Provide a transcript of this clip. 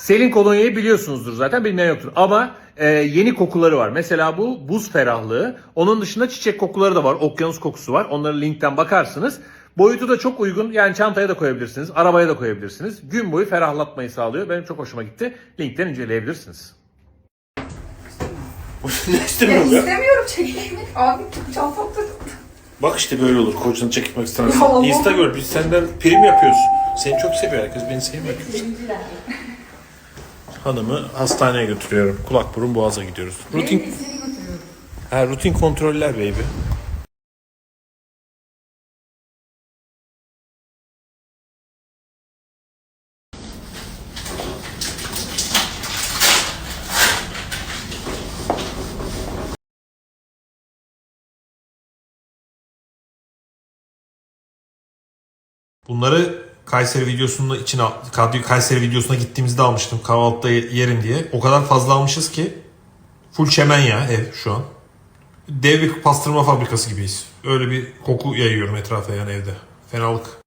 Selin kolonyayı biliyorsunuzdur zaten bilmeyen yoktur. Ama e, yeni kokuları var. Mesela bu buz ferahlığı. Onun dışında çiçek kokuları da var. Okyanus kokusu var. Onları linkten bakarsınız. Boyutu da çok uygun. Yani çantaya da koyabilirsiniz. Arabaya da koyabilirsiniz. Gün boyu ferahlatmayı sağlıyor. Benim çok hoşuma gitti. Linkten inceleyebilirsiniz. ne Ya istemiyorum ya? istemiyorum çekilmek. Abi çantamda. Bak işte böyle olur. Kocanı çekmek istemezsin. Ya Allah. Insta gör. Biz senden prim yapıyoruz. Seni çok seviyor herkes. Beni sevmiyor. Hanımı hastaneye götürüyorum. Kulak burun boğaza gidiyoruz. Rutin, ha, rutin kontroller baby. Bunları Kayseri videosunun içine Kadri- Kayseri videosuna gittiğimizde almıştım kahvaltıda yerim diye. O kadar fazla almışız ki full çemen ya ev şu an. Dev bir pastırma fabrikası gibiyiz. Öyle bir koku yayıyorum etrafa yani evde. Fenalık.